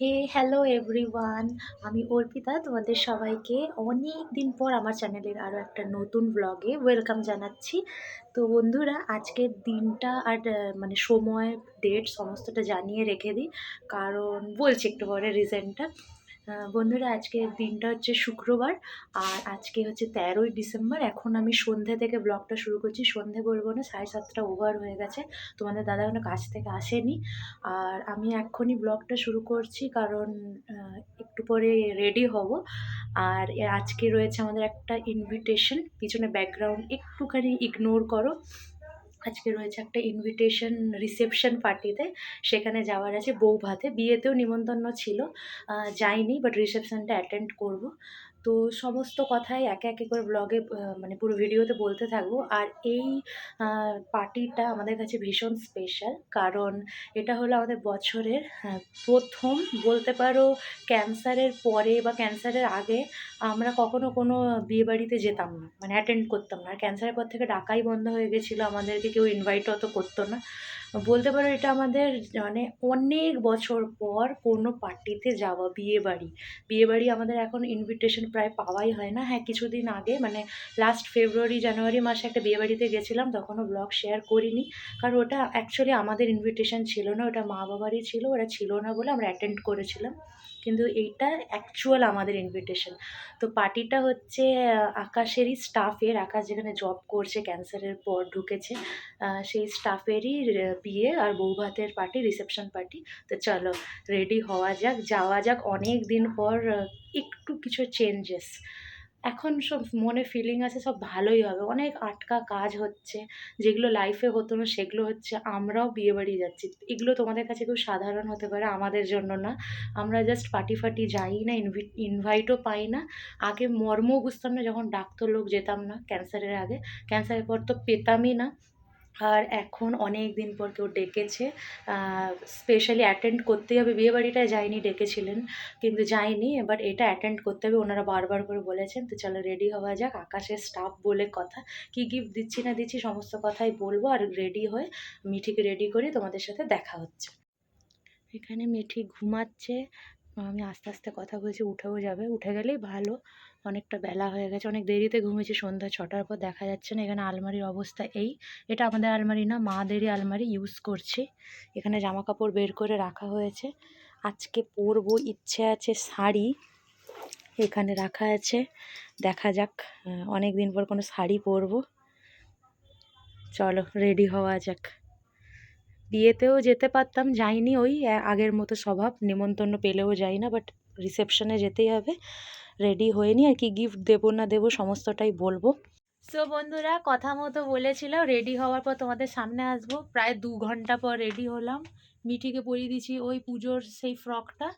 হে hello everyone আমি অর্পিতা, তোমাদের সবাইকে অনেক দিন পর আমার চ্যানেলের আরও একটা নতুন ব্লগে ওয়েলকাম জানাচ্ছি। তো বন্ধুরা, আজকের দিনটা আর মানে সময় ডেট সমস্তটা জানিয়ে রেখে দিই। কারণ বলছি একটু পরে রিজেনটা বন্ধুরা, আজকের দিনটা হচ্ছে শুক্রবার আর আজকে হচ্ছে তেরোই ডিসেম্বর। এখন আমি সন্ধে থেকে ব্লগটা শুরু করছি। সন্ধে বলব না সাড়ে সাতটা ওভার হয়ে গেছে। তোমাদের দাদা কোনো কাজ থেকে আসেনি। আর আমি এক্ষুনি ব্লগটা শুরু করছি কারণ একটু পরে রেডি হব। আর আজকে রয়েছে আমাদের একটা ইনভিটেশন পিছনে ব্যাকগ্রাউন্ড একটুখানি ইগনোর করো। আজকে রয়েছে একটা ইনভিটেশন রিসেপশন পার্টিতে সেখানে যাওয়ার আছে বউ ভাতে বিয়েতেও নিমন্ত্রণ ছিল। যাইনি বাট রিসেপশনটা অ্যাটেন্ড করব। তো সমস্ত কথাই একে একে করে ব্লগে মানে পুরো ভিডিওতে বলতে থাকব। আর এই পার্টিটা আমাদের কাছে ভীষণ স্পেশাল কারণ এটা হলো আমাদের বছরের হ্যাঁ, প্রথম। বলতে পারো ক্যান্সারের পরে বা ক্যান্সারের আগে আমরা কখনো কোনো বিয়েবাড়িতে যেতাম না মানে অ্যাটেন্ড করতাম না। আর ক্যান্সারের পর থেকে ডাকাই বন্ধ হয়ে গেছিল আমাদেরকে কেউ ইনভাইট অত করতো না। বলতে পারো এটা আমাদের মানে অনেক বছর পর কোনো পার্টিতে যাওয়া বিয়ে বাড়ি বিয়ে বাড়ি আমাদের এখন ইনভিটেশন প্রায় পাওয়াই হয় না। হ্যাঁ কিছুদিন আগে মানে লাস্ট ফেব্রুয়ারি জানুয়ারি মাসে একটা বিয়ে বাড়িতে গেছিলাম, তখনও ব্লগ শেয়ার করিনি। কারণ ওটা অ্যাকচুয়ালি আমাদের ইনভিটেশন ছিল না, ওটা মা বাবারই ছিল, ওরা ছিল না বলে আমরা অ্যাটেন্ড করেছিলাম। কিন্তু এইটা অ্যাকচুয়াল আমাদের ইনভিটেশন তো পার্টিটা হচ্ছে আকাশেরই স্টাফের আকাশ যেখানে জব করছে ক্যান্সারের পর ঢুকেছে সেই স্টাফেরই বিয়ে আর বউ ভাতের পার্টি রিসেপশন পার্টি তো চলো রেডি হওয়া যাক, যাওয়া যাক। অনেক দিন পর একটু কিছু চেঞ্জেস এখন সব মনে ফিলিং আছে, সব ভালোই হবে। অনেক আটকা কাজ হচ্ছে। যেগুলো লাইফে হতো না, সেগুলো হচ্ছে আমরাও বিয়েবাড়ি যাচ্ছি। এগুলো তোমাদের কাছে খুব সাধারণ হতে পারে, আমাদের জন্য না। আমরা জাস্ট পার্টি ফাটি যাই না ইনভি ইনভাইটও পাই না। আগে মর্মও বুঝতাম না, যখন ডাক্তার লোক যেতাম না ক্যান্সারের আগে। ক্যান্সারের পর তো পেতামই না। আর এখন অনেক দিন পর কেউ ডেকেছে। স্পেশালি অ্যাটেন্ড করতেই হবে। বিয়েবাড়িটায় যায়নি ডেকেছিলেন, কিন্তু যাইনি। বাট এটা অ্যাটেন্ড করতে হবে। ওনারা বারবার করে বলেছেন, তো চলো রেডি হওয়া যাক। আকাশের স্টাফ বলে কথা। কী গিফট দিচ্ছি না দিচ্ছি সমস্ত কথাই বলব। আর রেডি হয়ে মিঠিকে রেডি করে তোমাদের সাথে দেখা হচ্ছে। এখানে মিঠি ঘুমাচ্ছে। আমি আস্তে আস্তে কথা বলছি, উঠেও যাবে। উঠে গেলেই ভালো। অনেকটা বেলা হয়ে গেছে, অনেক দেরিতে ঘুমিয়েছি, সন্ধ্যা ছটার পর দেখা যাচ্ছে না। এখানে আলমারির অবস্থা এই। এটা আমাদের আলমারি না মাদেরই আলমারি ইউজ করছি। এখানে জামা কাপড় বের করে রাখা হয়েছে। আজকে পরবো, ইচ্ছে আছে শাড়ি। এখানে রাখা আছে। দেখা যাক অনেক দিন পর কোনো শাড়ি পরবো। চলো রেডি হওয়া যাক। বিয়েতেও যেতে পারতাম, যাইনি ওই আগের মতো স্বভাব, নিমন্ত্রণ পেলেও যাই না বাট রিসেপশনে যেতেই হবে। রেডি হয়ে নি আর কি গিফট দেবো না দেবো, সমস্তটাই বলব। সো বন্ধুরা, কথা মতো বলেছিল রেডি হওয়ার পর তোমাদের সামনে আসব। প্রায় দু ঘণ্টা পর রেডি হলাম। মিঠিকে পরিয়ে দিয়েছি ওই পুজোর সেই ফ্রকটা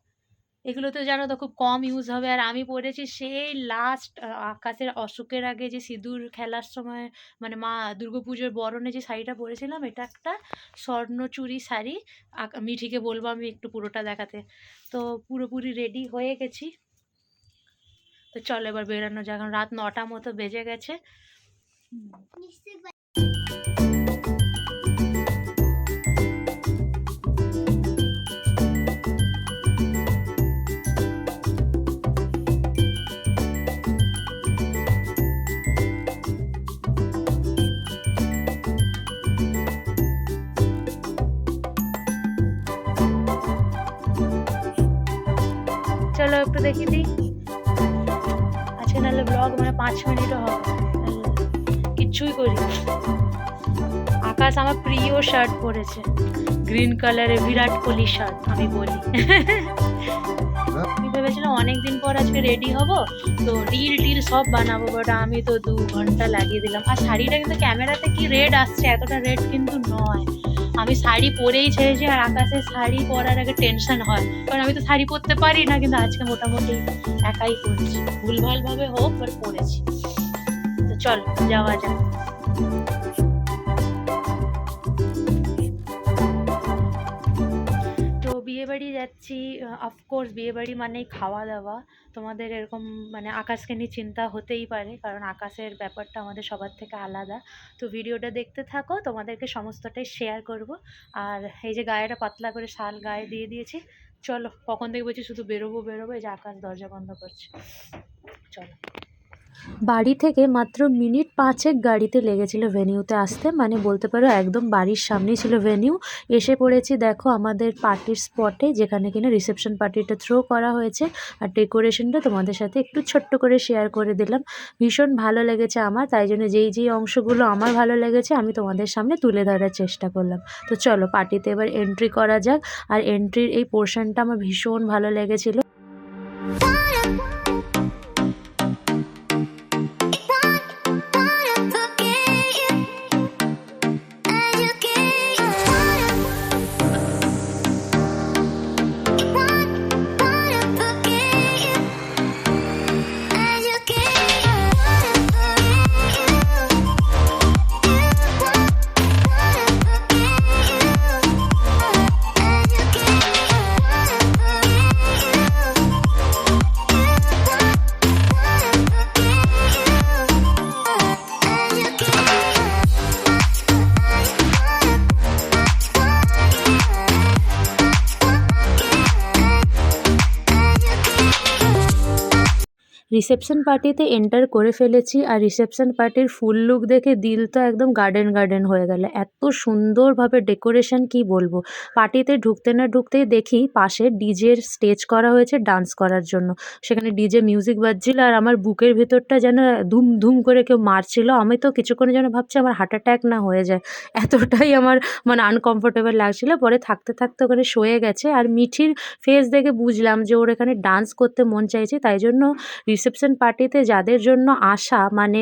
এগুলো তো জানো তো খুব কম ইউজ হবে। আর আমি পরেছি সেই লাস্ট আকাশের অসুখের আগে যে সিঁদুর খেলার সময় মানে মা দুর্গাপুজোর বরণে যে শাড়িটা পরেছিলাম, এটা একটা স্বর্ণচুরি শাড়ি। মিঠিকে বলব আমি একটু পুরোটা দেখাতে। তো পুরোপুরি রেডি হয়ে গেছি। তো চলো এবার বেরোনো যাক। রাত নটা মতো বেজে গেছে। চলো একটু দেখি দিই আজকে নাহলে ব্লগ মানে পাঁচ মিনিটও হবে। কিচ্ছুই করি। আকাশ আমার প্রিয় শার্ট পরেছে। গ্রিন কালারের বিরাট কোহলি শার্ট আমি বলি। আমি ভেবেছিলাম অনেক দিন পর আজকে রেডি হব, তো রিল টিল সব বানাবো বাট আমি তো দু ঘণ্টা লাগিয়ে দিলাম। আর শাড়িটা কিন্তু ক্যামেরাতে কি রেড আসছে, এতটা রেড কিন্তু নয়। আমি শাড়ি পরেই ছেড়েছি আর আকাশে শাড়ি পরার আগে টেনশন হয়। কারণ আমি তো শাড়ি পরতে পারি না, কিন্তু আজকে মোটামুটি একাই পরেছি। ভুলভালভাবে হোক বাট পরেছি। তো চলো, যাওয়া যাক। যাচ্ছি অফকোর্স বিয়েবাড়ি মানেই খাওয়া দাওয়া। তোমাদের এরকম মানে আকাশকে নিয়ে চিন্তা হতেই পারে, কারণ আকাশের ব্যাপারটা আমাদের সবার থেকে আলাদা। তো ভিডিওটা দেখতে থাকো, তোমাদেরকে সমস্তটাই শেয়ার করব। আর এই যে গায়েটা পাতলা করে শাল গায়ে দিয়ে দিয়েছি, চলো কখন থেকে বলছি শুধু বেরোবো বেরোবো, এই যে আকাশ দরজা বন্ধ করছে। চলো। বাড়ি থেকে মাত্র মিনিট পাঁচেক গাড়িতে লেগেছিল ভেনিউতে আসতে। মানে বলতে পারো একদম বাড়ির সামনেই ছিল ভেনিউ। এসে পড়েছি, দেখো, আমাদের পার্টির স্পটে, যেখানে কিনা রিসেপশন পার্টিটা থ্রো করা হয়েছে। আর ডেকোরেশনটা তোমাদের সাথে একটু ছোট্ট করে শেয়ার করে দিলাম। ভীষণ ভালো লেগেছে আমার, তাই জন্য যেই যেই অংশগুলো আমার ভালো লেগেছে, আমি তোমাদের সামনে তুলে ধরার চেষ্টা করলাম। তো চলো, পার্টিতে এবার এন্ট্রি করা যাক। আর এন্ট্রির এই পোর্শনটা আমার ভীষণ ভালো লেগেছিলো। রিসেপশন পার্টিতে এন্টার করে ফেলেছি আর রিসেপশন পার্টির ফুল লুক দেখে দিল তো একদম গার্ডেন গার্ডেন হয়ে গেল। এত সুন্দরভাবে ডেকোরেশন কি বলব? পার্টিতে ঢুকতে না ঢুকতেই দেখি পাশে ডিজের স্টেজ করা হয়েছে ডান্স করার জন্য। সেখানে ডিজে মিউজিক বাজছিল আর আমার বুকের ভেতরটা যেন ধুম ধুম করে কেউ মারছিল। আমি তো কিছুক্ষণের জন্য ভাবছি আমার হার্ট অ্যাটাক না হয়ে যায়। এতটাই আমার মানে আনকমফোর্টেবল লাগছিল। পরে থাকতে থাকতে ওখানে শুয়ে গেছে আর মিঠির ফেস দেখে বুঝলাম যে ওর এখানে ডান্স করতে মন চাইছে। তাই জন্য রিসেপশন পার্টিতে যাদের জন্য আসা মানে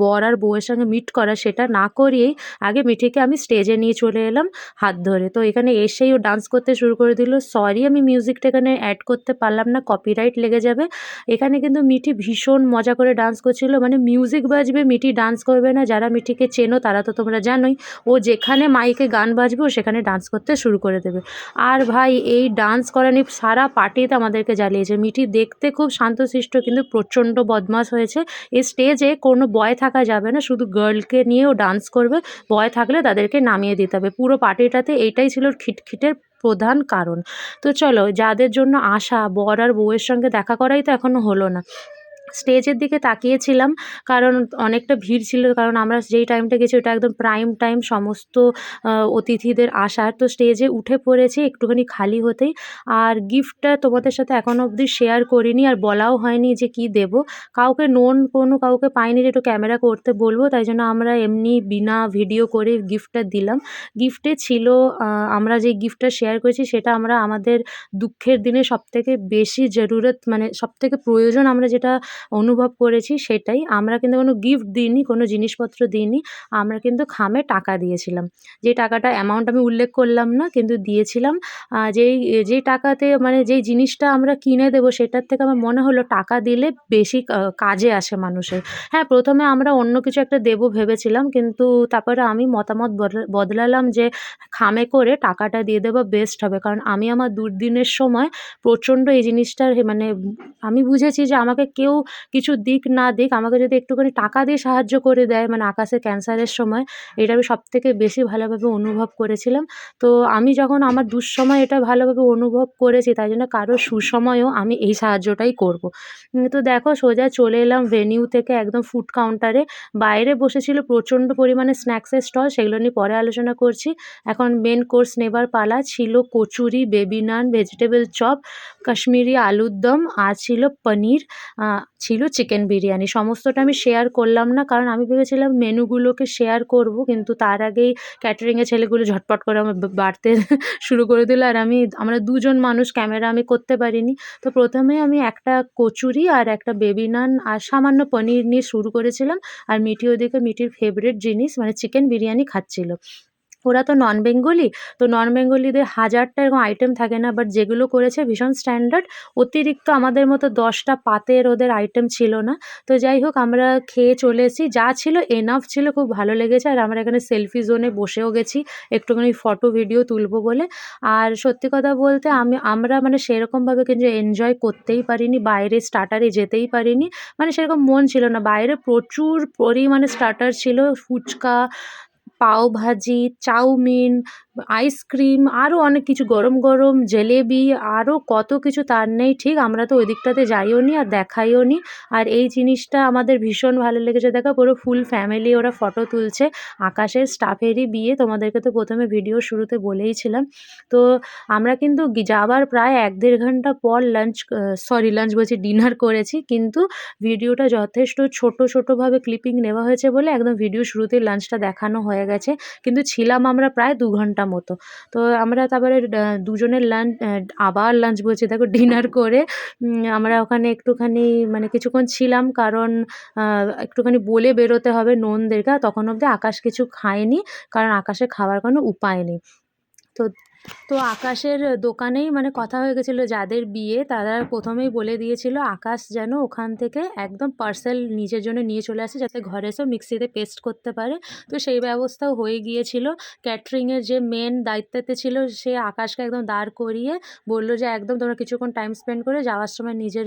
বর আর বউয়ের সঙ্গে মিট করা, সেটা না করিয়েই আগে মিঠিকে আমি স্টেজে নিয়ে চলে এলাম হাত ধরে। তো এখানে এসেই ও ডান্স করতে শুরু করে দিল। সরি আমি মিউজিকটা এখানে অ্যাড করতে পারলাম না কপিরাইট লেগে যাবে। এখানে কিন্তু মিঠি ভীষণ মজা করে ডান্স করছিল। মানে মিউজিক বাজবে, মিঠি ডান্স করবে না। যারা মিঠিকে চেনো, তারা তো তোমরা জানোই। ও যেখানে মাইকে গান বাজবে, ও সেখানে ডান্স করতে শুরু করে দেবে। আর ভাই, এই ডান্স করা নিয়ে সারা পার্টিতে আমাদেরকে জ্বালিয়েছে। মিঠি দেখতে খুব শান্তশিষ্ট, কিন্তু প্রচণ্ড বদমাস হয়েছে। এই স্টেজে কোনো বয় থাকা যাবে না, শুধু গার্লকে নিয়েও ডান্স করবে। বয় থাকলে তাদেরকে নামিয়ে দিতে হবে। পুরো পার্টিটাতে এইটাই ছিল খিটখিটের প্রধান কারণ। তো চলো, যাদের জন্য আশা, বর আর বউয়ের সঙ্গে দেখা করাই তো এখনও হলো না। স্টেজের দিকে তাকিয়েছিলাম, কারণ অনেকটা ভিড় ছিল, কারণ আমরা যেই টাইমটা গেছি ওটা একদম প্রাইম টাইম সমস্ত অতিথিদের আসার। তো স্টেজে উঠে পড়েছি, একটুখানি খালি হতেই। আর গিফটটা তোমাদের সাথে এখনও অবধি শেয়ার করিনি, আর বলাও হয়নি যে কি দেব। কাউকে নোন কোনো কাউকে পাইনি যে একটু ক্যামেরা করতে বলব, তাই জন্য আমরা এমনি বিনা ভিডিও করে গিফটটা দিলাম। গিফটে ছিল আমরা যে গিফটটা শেয়ার করেছি, সেটা আমরা আমাদের দুঃখের দিনে সবথেকে বেশি জরুরত মানে সবথেকে প্রয়োজন আমরা যেটা অনুভব করেছি সেটাই। আমরা কিন্তু কোনো গিফট দিইনি, কোনো জিনিসপত্র দিইনি। আমরা কিন্তু খামে টাকা দিয়েছিলাম। যে টাকাটা অ্যামাউন্ট আমি উল্লেখ করলাম না, কিন্তু দিয়েছিলাম। যেই যেই টাকাতে মানে যেই জিনিসটা আমরা কিনে দেবো সেটার থেকে আমার মনে হলো টাকা দিলে বেশি কাজে আসে মানুষের। হ্যাঁ প্রথমে আমরা অন্য কিছু একটা দেবো ভেবেছিলাম, কিন্তু তারপরে আমি মতামত বদলালাম যে খামে করে টাকাটা দিয়ে দেওয়া বেস্ট হবে। কারণ আমি আমার দুর্দিনের সময় প্রচণ্ড এই জিনিসটার মানে আমি বুঝেছি যে আমাকে কেউ কিছু দিক না দিক আমাকে যদি একটুখানি টাকা দিয়ে সাহায্য করে দেয় মানে আকাশে ক্যান্সারের সময়, এটা আমি সবথেকে বেশি ভালোভাবে অনুভব করেছিলাম। তো আমি যখন আমার দুঃসময় এটা ভালোভাবে অনুভব করেছি, তাই জন্য কারও সুসময়েও আমি এই সাহায্যটাই করব। তো দেখো, সোজা চলে এলাম ভেনিউ থেকে একদম ফুড কাউন্টারে বাইরে বসেছিল প্রচণ্ড পরিমাণে স্ন্যাক্সের স্টল সেগুলো নিয়ে পরে আলোচনা করছি। এখন মেন কোর্স নেবার পালা ছিল kachori baby naan vegetable chop Kashmiri আলুর দম, আর ছিল পনির। ছিল চিকেন বিরিয়ানি। সমস্তটা আমি শেয়ার করলাম না, কারণ আমি ভেবেছিলাম মেনুগুলোকে শেয়ার করব, কিন্তু তার আগেই ক্যাটারিংয়ের ছেলেগুলো ঝটপট করে আমার বাড়তে শুরু করে দিল। আর আমি, আমরা দুজন মানুষ ক্যামেরা আমি করতে পারিনি। তো প্রথমে আমি একটা কচুরি আর একটা বেবি নান আর সামান্য পনির নিয়ে শুরু করেছিলাম। আর মিটি ওদিকে মিটির ফেভারিট জিনিস মানে চিকেন বিরিয়ানি খাচ্ছিল। ওরা তো নন বেঙ্গলি তো নন বেঙ্গলিদের হাজারটা এরকম আইটেম থাকে না বাট যেগুলো করেছে ভীষণ স্ট্যান্ডার্ড অতিরিক্ত আমাদের মতো দশটা পাতের ওদের আইটেম ছিল না। তো যাই হোক, আমরা খেয়ে চলে এসেছি, যা ছিল এনাফ ছিল, খুব ভালো লেগেছে, আর আমরা এখানে সেলফি জোনে বসেও গেছি, একটুখানি ফটো ভিডিও তুলবো বলে। আর সত্যি কথা বলতে, আমি, আমরা মানে সেরকমভাবে কিন্তু এনজয় করতেই পারিনি, বাইরে স্টার্টারে যেতেই পারিনি মানে সেরকম মন ছিল না। বাইরে প্রচুর পরিমাণে স্টার্টার ছিল, ফুচকা পাওভাজি চাউমিন আইসক্রিম আরও অনেক কিছু, গরম গরম, জলেবি আরও কত কিছু তার নেই, ঠিক? আমরা তো ওই দিকটাতে যাইও নি আর দেখাইও নি। আর এই জিনিসটা আমাদের ভীষণ ভালো লেগেছে। দেখো, পুরো ফুল ফ্যামিলি ওরা ফটো তুলছে। আকাশের স্টাফেরই বিয়ে, তোমাদেরকে তো প্রথমে ভিডিও শুরুতে বলেইছিলাম তো আমরা কিন্তু যাবার প্রায় এক দেড় ঘণ্টা পর লাঞ্চ সরি লাঞ্চ বলছি ডিনার করেছি। কিন্তু ভিডিওটা যথেষ্ট ছোট, ছোটোভাবে ক্লিপিং নেওয়া হয়েছে বলে একদম ভিডিও শুরুতেই লাঞ্চটা দেখানো হয়ে গেছে। কিন্তু ছিলাম আমরা প্রায় দু ঘণ্টা মতো। তো আমরা তারপরে দুজনের লাঞ্চ আবার লাঞ্চ বলছি। দেখো ডিনার করে আমরা ওখানে একটুখানি মানে কিছুক্ষণ ছিলাম কারণ একটুখানি বলে বেরোতে হবে ননদেরকে। তখন অবধি আকাশ কিছু খায়নি, কারণ আকাশে খাওয়ার কোনো উপায় নেই। তো তো আকাশের দোকানেই মানে কথা হয়ে গেছিল যাদের বিয়ে, তারা প্রথমেই বলে দিয়েছিল আকাশ যেন ওখান থেকে একদম পার্সেল নিজের জন্য নিয়ে চলে আসে যাতে ঘরে এসে মিক্সিতে পেস্ট করতে পারে। তো সেই ব্যবস্থাও হয়ে গিয়েছিল। ক্যাটারিংয়ের যে মেন দায়িত্বতে ছিল সে আকাশকে একদম দাঁড় করিয়ে বলল যে, একদম তোমরা কিছুক্ষণ টাইম স্পেন্ড করে যাওয়ার সময় নিজের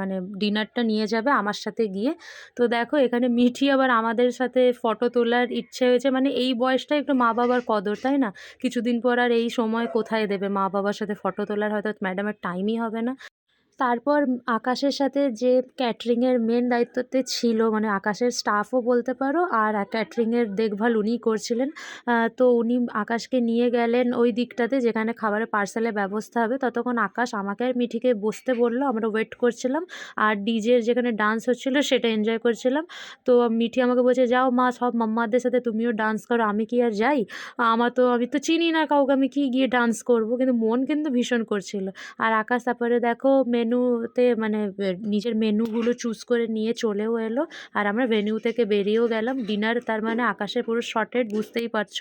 মানে ডিনারটা নিয়ে যাবে আমার সাথে গিয়ে। তো দেখো এখানে মিঠি আবার আমাদের সাথে ফটো তোলার ইচ্ছে হয়েছে। মানে এই বয়সটা একটু মা বাবার কদর, তাই না? কিছুদিন পর আর এই সময় কোথায় দেবে? মা বাবার সাথে ফটো তোলার হয়তো ম্যাডামের টাইমই হবে না। তারপর আকাশের সাথে যে ক্যাটারিংয়ের মেন দায়িত্বতে ছিল মানে আকাশের স্টাফও বলতে পারো, আর ক্যাটারিংয়ের দেখভাল উনিই করছিলেন। তো উনি আকাশকে নিয়ে গেলেন ওই দিকটাতে, যেখানে খাবারের পার্সেলের ব্যবস্থা হবে। ততক্ষণ আকাশ আমাকে আর মিঠিকে বসতে বলল, আমরা ওয়েট করছিলাম। আর ডিজের যেখানে ডান্স হচ্ছিল, সেটা এনজয় করছিলাম। তো মিঠি আমাকে বলছে, যাও মা, সব মাম্মাদের সাথে তুমিও ডান্স করো, আমি কি আর যাই? আমার তো, আমি তো চিনি না কাউকে, আমি কি গিয়ে ডান্স করব? কিন্তু মন কিন্তু ভীষণ করছিল। আর আকাশ তারপরে, দেখো মেনুতে মানে নিজের মেনুগুলো চুজ করে নিয়ে চলেও এলো। আর আমরা ভেনিউ থেকে বেরিয়েও গেলাম। ডিনার তার মানে আকাশে পুরো শর্টেড বুঝতেই পারছ?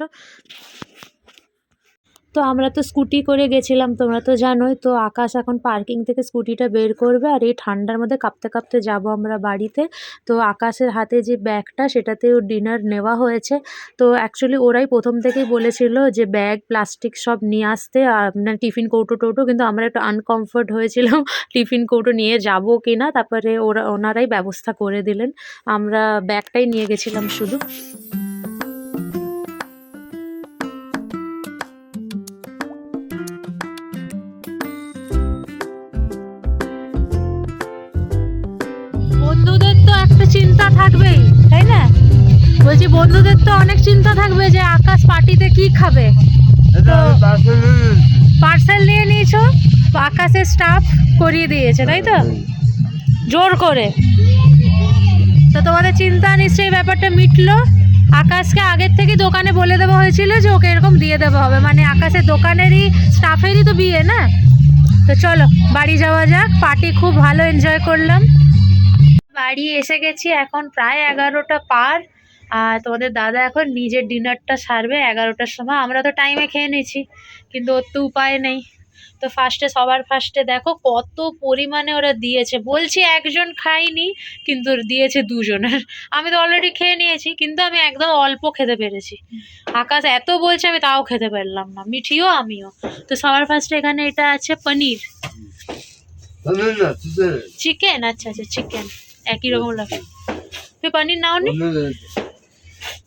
তো আমরা তো স্কুটি করে গেছিলাম, তোমরা তো জানোই। তো আকাশ এখন পার্কিং থেকে স্কুটিটা বের করবে আর এই ঠান্ডার মধ্যে কাঁপতে কাঁপতে যাব আমরা বাড়িতে। তো আকাশের হাতে যে ব্যাগটা, সেটাতেও ডিনার নেওয়া হয়েছে। তো অ্যাকচুয়ালি ওরাই প্রথম থেকেই বলেছিল যে ব্যাগ প্লাস্টিক সব নিয়ে আসতে। আর মানে টিফিন কৌটো টৌটো, কিন্তু আমরা একটু আনকমফর্ট হয়েছিলাম। টিফিন কৌটো নিয়ে যাব কি না, তারপরে ওরা, ওনারাই ব্যবস্থা করে দিলেন। আমরা ব্যাগটাই নিয়ে গেছিলাম শুধু। বলছি বন্ধুদের তো অনেক চিন্তা থাকবে যে আকাশ পার্টিতে কি খাবে। পার্সেল পার্সেল নিয়ে নিয়েছো। আকাশের স্টাফ করিয়ে দিয়েছে তাই তো? জোর করে। তো তোমাদের চিন্তা নিশ্চয়ই ব্যাপারটা মিটলো। আকাশকে আগের থেকে দোকানে বলে দেওয়া হয়েছিল যে ওকে এরকম দিয়ে দেওয়া হবে। মানে আকাশের দোকানেরই স্টাফেরই তো বিয়ে না? তো চলো বাড়ি যাওয়া যাক। পার্টি খুব ভালো এনজয় করলাম। বাড়ি এসে গেছি এখন প্রায় এগারোটা পার। আর তোমাদের দাদা এখন নিজের ডিনারটা সারবে এগারোটার সময়। আমরা তো টাইমে খেয়ে নিয়েছি কিন্তু ওর তো উপায় নেই। তো ফার্স্টে সবার ফার্স্টে দেখো কত পরিমাণে ওরা দিয়েছে। বলছি একজন খাইনি কিন্তু দিয়েছে দুজনের। আমি তো অলরেডি খেয়ে নিয়েছি কিন্তু আমি একদম অল্প খেতে পেরেছি। আকাশ এত বলছে আমি তাও খেতে পারলাম না। মিঠিও আমিও। তো সবার ফার্স্টে এখানে এটা আছে পনির। চিকেন। আচ্ছা আচ্ছা চিকেন। একই রকম লাগে তুই পনির নাও নি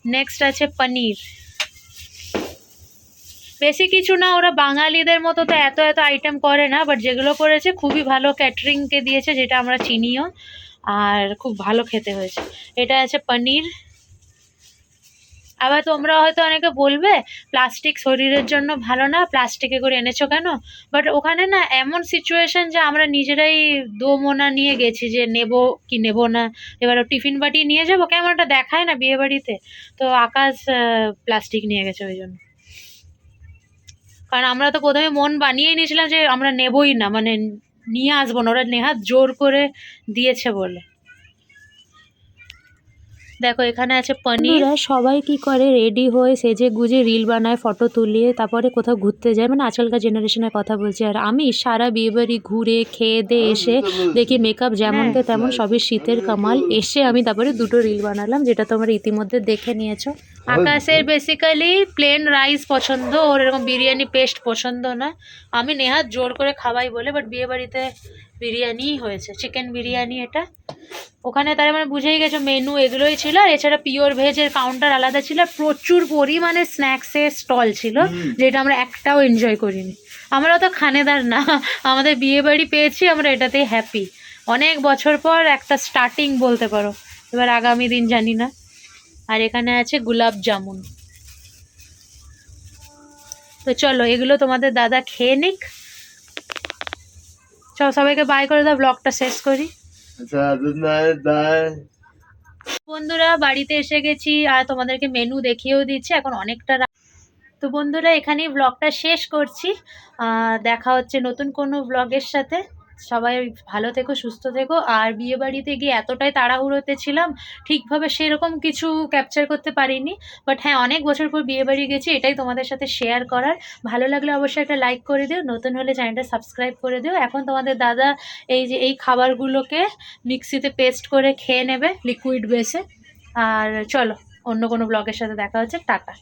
নেক্সট আছে পনির। বেশি কিছু না, ওরা বাঙালিদের মতো তো এত এত আইটেম করে না বাট যেগুলো করেছে খুবই ভালো ক্যাটারিংকে দিয়েছে, যেটা আমরা চিনিও, আর খুব ভালো খেতে হয়েছে। এটা আছে পনির। আবার তোমরা হয়তো অনেকে বলবে প্লাস্টিক শরীরের জন্য ভালো না প্লাস্টিকে করে এনেছো কেন? বাট ওখানে না এমন সিচুয়েশন যে আমরা নিজেরাই দোমোনা নিয়ে গেছি যে নেব কি নেব না। এবার টিফিন বাটি নিয়ে যাব একটা দেখায় না বিয়ে বাড়িতে? তো আকাশ প্লাস্টিক নিয়ে গেছে ওই জন্য। কারণ আমরা তো প্রথমে মন বানিয়েই নিয়েছিলাম যে আমরা নেবই না মানে নিয়ে আসব না, ওরা নেহাত জোর করে দিয়েছে বলে। দেখো এখানে আছে পনির। সবাই কি করে রেডি হয়ে সেজে গুজে রিল বানায় ফটো তুলিয়ে তারপরে কোথাও ঘুরতে যায়। মানে আজকালকার জেনারেশনের কথা বলছি। আর আমি সারা বিয়েবাড়ি ঘুরে খেয়ে দিয়ে এসে দেখি মেকআপ যেমনকে তেমন সবই শীতের কামাল। এসে আমি তারপরে দুটো রিল বানালাম যেটা তোমরা ইতিমধ্যে দেখে নিয়েছো। আকাশের বেসিক্যালি প্লেন রাইস পছন্দ ওর এরকম বিরিয়ানি পেস্ট পছন্দ না। আমি নেহাত জোর করে খাওয়াই বলে বাট বিয়ে বাড়িতে বিরিয়ানিই হয়েছে চিকেন বিরিয়ানি এটা। ওখানে তার মানে বুঝেই গেছো মেনু এগুলোই ছিল আর এছাড়া পিওর ভেজের কাউন্টার আলাদা ছিল প্রচুর পরিমাণে স্ন্যাক্সের স্টল ছিল যেটা আমরা একটাও এনজয় করিনি। আমরা তো খানেদার না আমাদের বিয়ে বাড়ি পেয়েছি আমরা এটাতেই হ্যাপি অনেক বছর পর একটা স্টার্টিং বলতে পারো এবার আগামী দিন জানি না। আর এখানে আছে গোলাপ জামুন তো চলো এগুলো তোমাদের দাদা খেয়ে নিক। চল সবাইকে বাই করে দাও ব্লগটা শেষ করি। আচ্ছা বন্ধুরা বাড়িতে এসে গেছি আর তোমাদেরকে মেনু দেখিয়েও দিচ্ছি এখন অনেকটা রাত তো বন্ধুরা এখানেই ব্লগটা শেষ করছি। আহ, দেখা হচ্ছে নতুন কোনো ব্লগের সাথে। সবাই ভালো থেকো, সুস্থ থেকো। আর বিয়ে বাড়িতে গিয়ে এতটাই তাড়াহুড়োতে ছিলাম, ঠিকভাবে সেরকম কিছু ক্যাপচার করতে পারিনি। বাট হ্যাঁ অনেক বছর পর বিয়ে বাড়ি গেছি, এটাই তোমাদের সাথে শেয়ার করার। ভালো লাগলে অবশ্যই একটা লাইক করে দিও, নতুন হলে চ্যানেলটা সাবস্ক্রাইব করে দিও। এখন তোমাদের দাদা এই যে, এই খাবারগুলোকে মিক্সিতে পেস্ট করে খেয়ে নেবে লিকুইড বেসে আর চলো, অন্য কোনো ব্লগের সাথে দেখা হচ্ছে। টাটা।